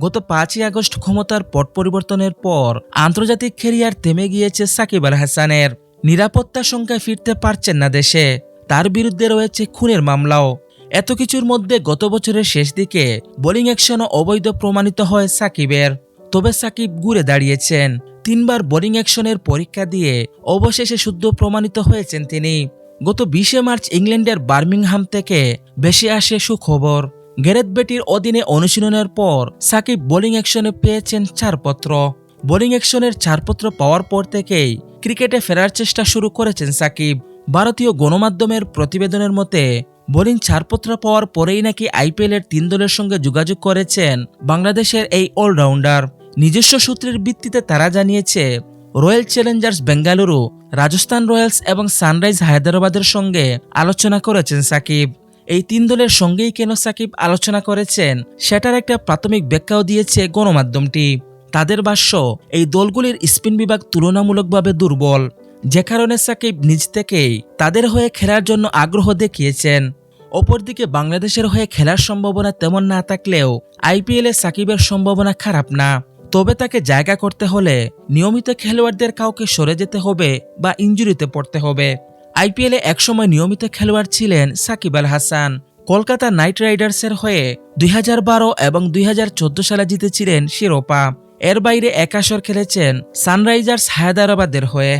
গত পাঁচই আগস্ট ক্ষমতার পট পরিবর্তনের পর আন্তর্জাতিক ক্যারিয়ার থেমে গিয়েছে সাকিব আল হাসানের। নিরাপত্তা সংখ্যায় ফিরতে পারছেন না দেশে। তার বিরুদ্ধে রয়েছে খুনের মামলাও। এত কিছুর মধ্যে গত বছরের শেষ দিকে বোলিং অ্যাকশনও অবৈধ প্রমাণিত হয় সাকিবের। তবে সাকিব ঘুরে দাঁড়িয়েছেন। তিনবার বোলিং অ্যাকশনের পরীক্ষা দিয়ে অবশেষে শুদ্ধ প্রমাণিত হয়েছেন তিনি। গত বিশে মার্চ ইংল্যান্ডের বার্মিংহাম থেকে বেশি আসে সুখবর। গ্যারেথ বেটির অধীনে অনুশীলনের পর সাকিব বোলিং অ্যাকশনে পেয়েছেন ছাড়পত্র। বোলিং অ্যাকশনের ছাড়পত্র পাওয়ার পর থেকেই ক্রিকেটে ফেরার চেষ্টা শুরু করেছেন সাকিব। ভারতীয় গণমাধ্যমের প্রতিবেদনের মতে, বোলিং ছাড়পত্র পাওয়ার পরেই নাকি আইপিএলের তিন দলের সঙ্গে যোগাযোগ করেছেন বাংলাদেশের এই অলরাউন্ডার। নিজস্ব সূত্রের ভিত্তিতে তারা জানিয়েছে, Royal Challengers Bengaluru, Rajasthan Royals এবং সানরাইজ হায়দ্রাবাদের সঙ্গে আলোচনা করেছেন সাকিব। এই তিন দলের সঙ্গেই কেন সাকিব আলোচনা করেছেন, সেটার একটা প্রাথমিক ব্যাখ্যাও দিয়েছে গণমাধ্যমটি। তাদের ভাষ্য, এই দলগুলির স্পিন বিভাগ তুলনামূলকভাবে দুর্বল, যে কারণে সাকিব নিজ থেকেই তাদের হয়ে খেলার জন্য আগ্রহ দেখিয়েছেন। অপরদিকে বাংলাদেশের হয়ে খেলার সম্ভাবনা তেমন না থাকলেও আইপিএলে সাকিবের সম্ভাবনা খারাপ না। তবে তাকে জায়গা করতে হলে নিয়মিত খেলোয়াড়দের কাউকে সরে যেতে হবে বা ইঞ্জুরিতে পড়তে হবে। আইপিএলে একসময় নিয়মিত খেলোয়াড় ছিলেন সাকিব আল হাসান। কলকাতা নাইট রাইডার্সের হয়ে দুই বারো এবং দুই হাজার চোদ্দ সালে জিতেছিলেন শিরোপা। এর বাইরে একাশর খেলেছেন সানরাইজার্স হায়দ্রাবাদের হয়ে।